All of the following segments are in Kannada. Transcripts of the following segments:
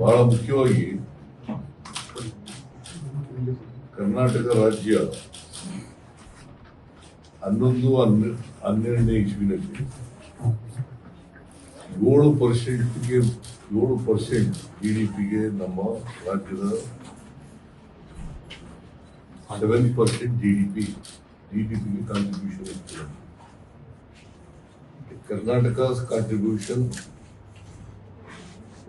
ಬಹಳ ಮುಖ್ಯವಾಗಿ ಕರ್ನಾಟಕ ರಾಜ್ಯ ಹನ್ನೊಂದು ಹನ್ನೆರಡನೇ ಇಸ್ವಿನಲ್ಲಿ ಏಳು ಪರ್ಸೆಂಟ್ಗೆ ಏಳು ಪರ್ಸೆಂಟ್ ಜಿ ಡಿ ಪಿಗೆ ನಮ್ಮ ರಾಜ್ಯದ seven percent G D P G D ಪಿಗೆ contribution Karnataka contribution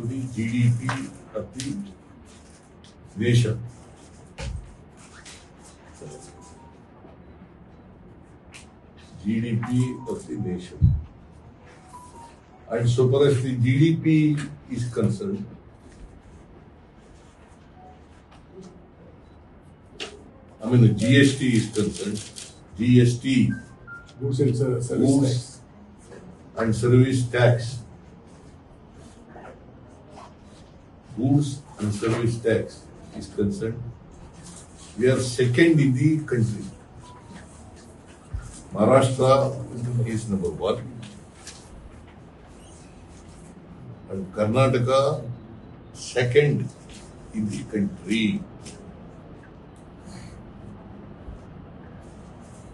to the GDP of the nation. GDP of the nation. And so far as the GDP is concerned, I mean the GST is concerned, GST, goods and service tax. and service tax Goods and service tax is concerned, we are second in the country. Maharashtra is number one. And Karnataka second in the country.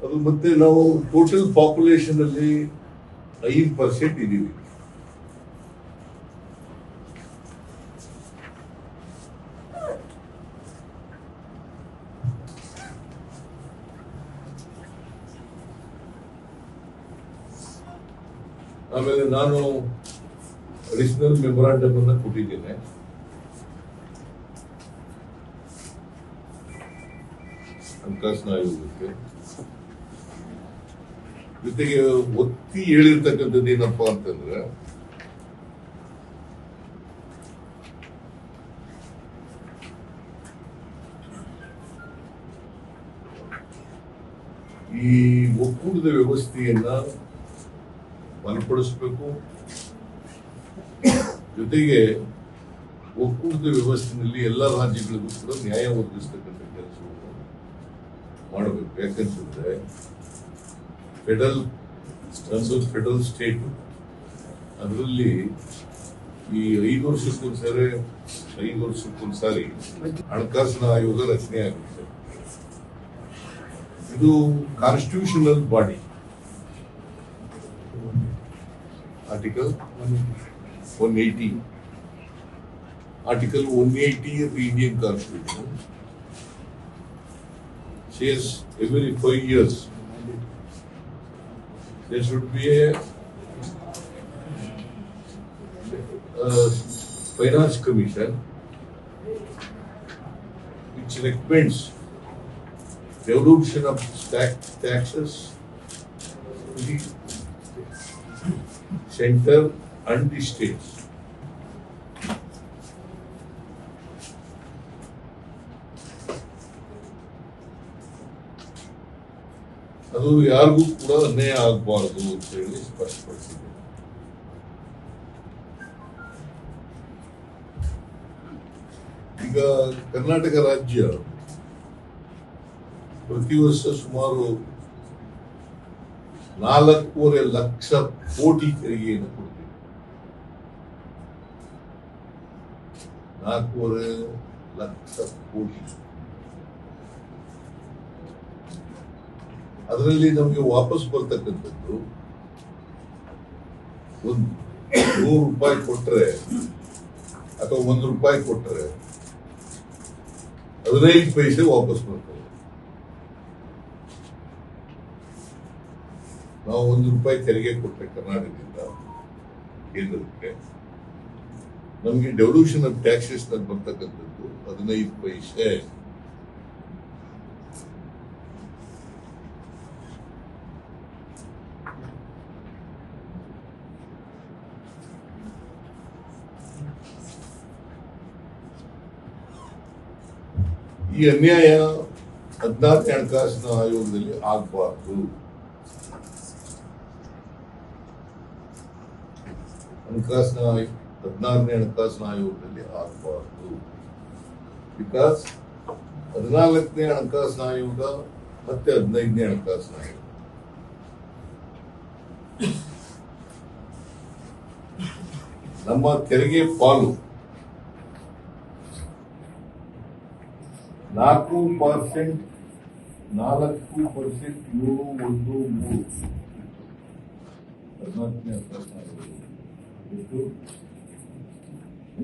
ಅದು ಮತ್ತೆ ನಾವು ಟೋಟಲ್ ಪಾಪ್ಯುಲೇಷನ್ ಅಲ್ಲಿ ಐದು ಪರ್ಸೆಂಟ್ ಇದೀವಿ ಆಮೇಲೆ ನಾನು ಅಡಿಷನಲ್ ಮೆಮೊರಾಂಡಮ್ ಅನ್ನ ಕೊಟ್ಟಿದ್ದೇನೆ ಹಣಕಾಸಿನ ಆಯೋಗಕ್ಕೆ ಜೊತೆಗೆ ಒತ್ತಿ ಹೇಳಿರ್ತಕ್ಕಂಥದ್ದು ಏನಪ್ಪಾ ಅಂತಂದ್ರೆ ಈ ಒಕ್ಕೂಟದ ವ್ಯವಸ್ಥೆಯನ್ನ ಬಲಪಡಿಸಬೇಕು ಜೊತೆಗೆ ಒಕ್ಕೂಟದ ವ್ಯವಸ್ಥೆಯಲ್ಲಿ ಎಲ್ಲ ರಾಜ್ಯಗಳಿಗೂ ಕೂಡ ನ್ಯಾಯ ಒದಗಿಸ್ತಕ್ಕಂಥ ಕೆಲಸವನ್ನು ಮಾಡಬೇಕು ಯಾಕಂತಂದ್ರೆ ಫೆಡರಲ್ ನಮ್ದು ಫೆಡರಲ್ ಸ್ಟೇಟು ಅದರಲ್ಲಿ ಈ ಐದು ವರ್ಷಕ್ಕೊಂದ್ಸಾರಿ ಐದು ವರ್ಷಕ್ಕೊಂದ್ಸಾರಿ ಹಣಕಾಸಿನ ಆಯೋಗ ರಚನೆ ಆಗುತ್ತೆ ಇದು constitutional body Article 180. Article 180 of the Indian Constitution says every 5 years there should be a Finance Commission which recommends the evolution of taxes to the center and the states. ಅದು ಯಾರಿಗೂ ಕೂಡ ಅನ್ಯಾಯ ಆಗಬಾರದು ಅಂತ ಹೇಳಿ ಸ್ಪಷ್ಟಪಡಿಸಿದೆ ಈಗ ಕರ್ನಾಟಕ ರಾಜ್ಯ ಪ್ರತಿ ವರ್ಷ ಸುಮಾರು ನಾಲ್ಕೂವರೆ ಲಕ್ಷ ಕೋಟಿ ತೆರಿಗೆಯನ್ನು ಕೊಡ್ತೀವಿ ನಾಲ್ಕೂವರೆ ಲಕ್ಷ ಕೋಟಿ ಅದರಲ್ಲಿ ನಮಗೆ ವಾಪಸ್ ಬರ್ತಕ್ಕಂಥದ್ದು ಒಂದು ನೂರು ರೂಪಾಯಿ ಕೊಟ್ಟರೆ ಅಥವಾ ಒಂದು ರೂಪಾಯಿ ಕೊಟ್ಟರೆ ಹದಿನೈದು ಪೈಸೆ ವಾಪಸ್ ಬರ್ತದೆ ನೋ 1 ರೂಪಾಯಿ ತೆರಿಗೆ ಕೊಡ್ಬೇಕು ಕರ್ನಾಟಕದಿಂದ ಇದು ನಮಗೆ ಡೆವಲ್ಯೂಷನ್ ಆಫ್ ಟ್ಯಾಕ್ಸಿಸ್ ಅಂತ ಬರ್ತಕ್ಕಂತದ್ದು 15 ಪೈಸೆ ಈ ಅನ್ಯಾಯ ಅದ್ದಾ ತಣಕಸ್ನಾಯೋದಲ್ಲಿ ಆಗಬಹುದು ಹಣಕಾಸಿನ ಆಯ್- ಹದಿನಾರನೇ ಹಣಕಾಸಿನ ಆಯೋಗದಲ್ಲಿ ಆಗಬಾರ್ದು ಬಿಕಾಸ್ ಹದಿನಾಲ್ಕನೇ ಹಣಕಾಸಿನ ಆಯೋಗ ಮತ್ತೆ ಹದಿನೈದನೇ ಹಣಕಾಸಿನ ಆಯೋಗ ನಮ್ಮ ತೆರಿಗೆ ಪಾಲು ನಾಲ್ಕು ಪರ್ಸೆಂಟ್ ನಾಲ್ಕು ಪರ್ಸೆಂಟ್ ಏಳು ಒಂದು ಮೂರು ಹದಿನಾಲ್ಕನೇ ಹಣಕಾಸಿನ ಆಯೋಗ ಎಷ್ಟು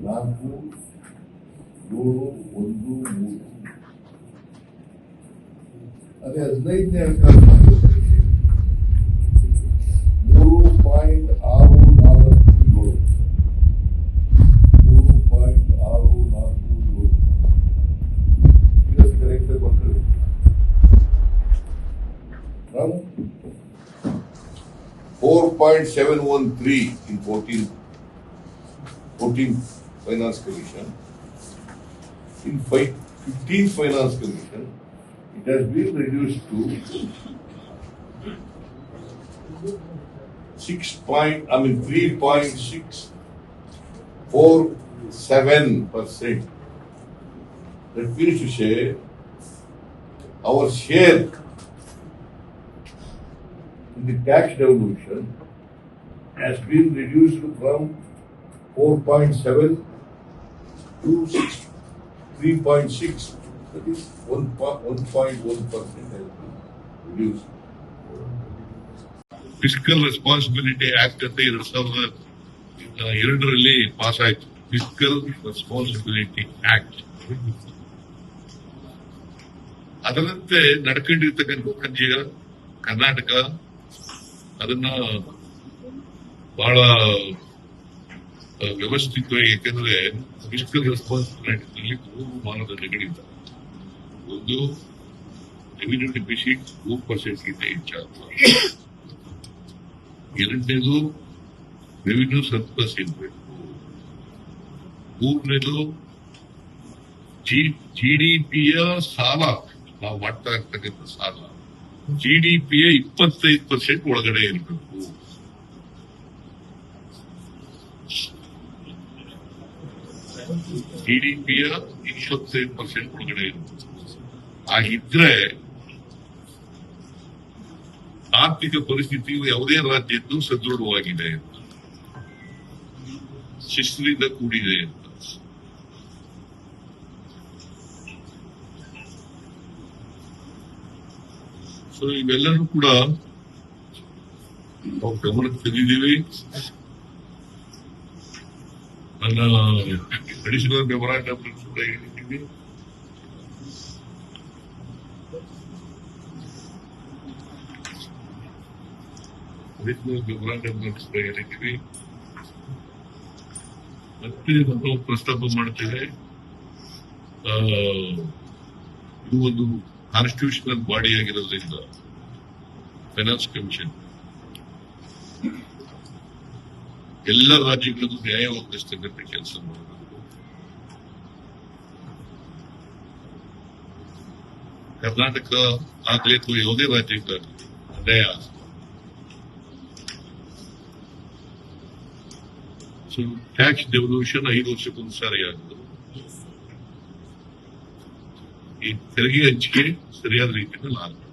ನಾಲ್ಕು ಏಳು ಒಂದು ಮೂರು ಅದೇ ಹದಿನೈದನೇ ಹಣಕಾಸಿನ ಆಯೋಗದಲ್ಲಿ ಮೂರು ಪಾಯಿಂಟ್ ಆರು ನಾಲ್ಕು ಏಳು ಮೂರು ಪಾಯಿಂಟ್ ಆರು ನಾಲ್ಕು ಏಳು ಇದು ಕರೆಕ್ಟ್ ಮಕ್ಕಳು from four point seven 14th Finance Commission, in 15th Finance Commission, it has been reduced to 6 point, I mean 3.647 percent. That means to say, our share in the tax devolution has been reduced from 4.7 to 3.6, that is 1.1% reduced. Fiscal responsibility act ಅಂತ ಎರಡ್ ಸಾವಿರದ ಎರಡರಲ್ಲಿ ಪಾಸ್ ಆಯ್ತು ಫಿಸಿಕಲ್ ರೆಸ್ಪಾನ್ಸಿಬಿಲಿಟಿ ಆಕ್ಟ್ ಅದರಂತೆ ನಡ್ಕೊಂಡಿರ್ತಕ್ಕಂಥ ರಾಜ್ಯ ಕರ್ನಾಟಕ ಅದನ್ನ ಬಹಳ ವ್ಯವಸ್ಥಿತವಾಗಿ ಯಾಕಂದ್ರೆ ಫಿಸ್ಕಲ್ ರೆಸ್ಪಾನ್ಸಿಬಿಲಿಟಿನಲ್ಲಿ ಮೂರು ಮಾನದಂಡಗಳಿದ್ದಾವೆ ಒಂದು ರೆವಿನ್ಯೂ ಡೆಪಿಸಿಟ್ ಟೂ ಪರ್ಸೆಂಟ್ಗಿಂತ ಹೆಚ್ಚಾಗುವ ಎರಡನೇದು ರೆವಿನ್ಯೂ ಸರ್ಪ್ಲಸ್ ಇರಬೇಕು ಮೂರನೇದು ಜಿ ಜಿ ಡಿ ಪಿಯ ಸಾಲ ನಾವು ಮಾಡ್ತಾ ಇರ್ತಕ್ಕಂಥ ಸಾಲ ಜಿ ಡಿ ಪಿಯ ಇಪ್ಪತ್ತೈದು ಪರ್ಸೆಂಟ್ ಒಳಗಡೆ ಇರಬೇಕು ಜಿಡಿಪಿಯ ಇಪ್ಪತ್ತೈದು ಪರ್ಸೆಂಟ್ ಒಳಗಡೆ ಇರುತ್ತೆ ಹಾಗಿದ್ರೆ ಆರ್ಥಿಕ ಪರಿಸ್ಥಿತಿಯು ಯಾವುದೇ ರಾಜ್ಯದ್ದು ಸದೃಢವಾಗಿದೆ ಅಂತ ಶಿಸ್ತಿನಿಂದ ಕೂಡಿದೆ ಅಂತ ಸೊ ಇವೆಲ್ಲರೂ ಕೂಡ ನಾವು ಗಮನಕ್ಕೆ ತಂದಿದ್ದೀವಿ ನನ್ನ ಅಡಿಷನಲ್ ಮೆಮೊರಾಂಡಮ್ ಕೂಡ ಹೇಳಿದ್ದೀವಿ ಅಡಿಷನಲ್ ಮೆಮೊರಾಂಡಮ್ ಮತ್ತೆ ನಾವು ಪ್ರಸ್ತಾಪ ಮಾಡ್ತೇವೆ ಇದು ಒಂದು ಕಾನ್ಸ್ಟಿಟ್ಯೂಷನಲ್ ಬಾಡಿ ಆಗಿರೋದ್ರಿಂದ ಫೈನಾನ್ಸ್ ಕಮಿಷನ್ ಎಲ್ಲ ರಾಜ್ಯಗಳಿಗೂ ನ್ಯಾಯ ಒದಗಿಸ್ತಕ್ಕಂಥ ಕೆಲಸ ಮಾಡಬೇಕು ಕರ್ನಾಟಕ ಆಗಲಿ ಅಥವಾ ಯಾವುದೇ ರಾಜ್ಯಗಳಾಗಲಿ ಅನ್ಯಾಯ ಸೊ ಟ್ಯಾಕ್ಸ್ ಡೆವಲ್ಯೂಷನ್ ಐದು ವರ್ಷಕ್ಕೊಂದು ಸಾರಿ ಆಗುತ್ತೆ ಈ ತೆರಿಗೆ ಹಂಚಿಕೆ ಸರಿಯಾದ ರೀತಿಯಲ್ಲಿ ಆಗಬೇಕು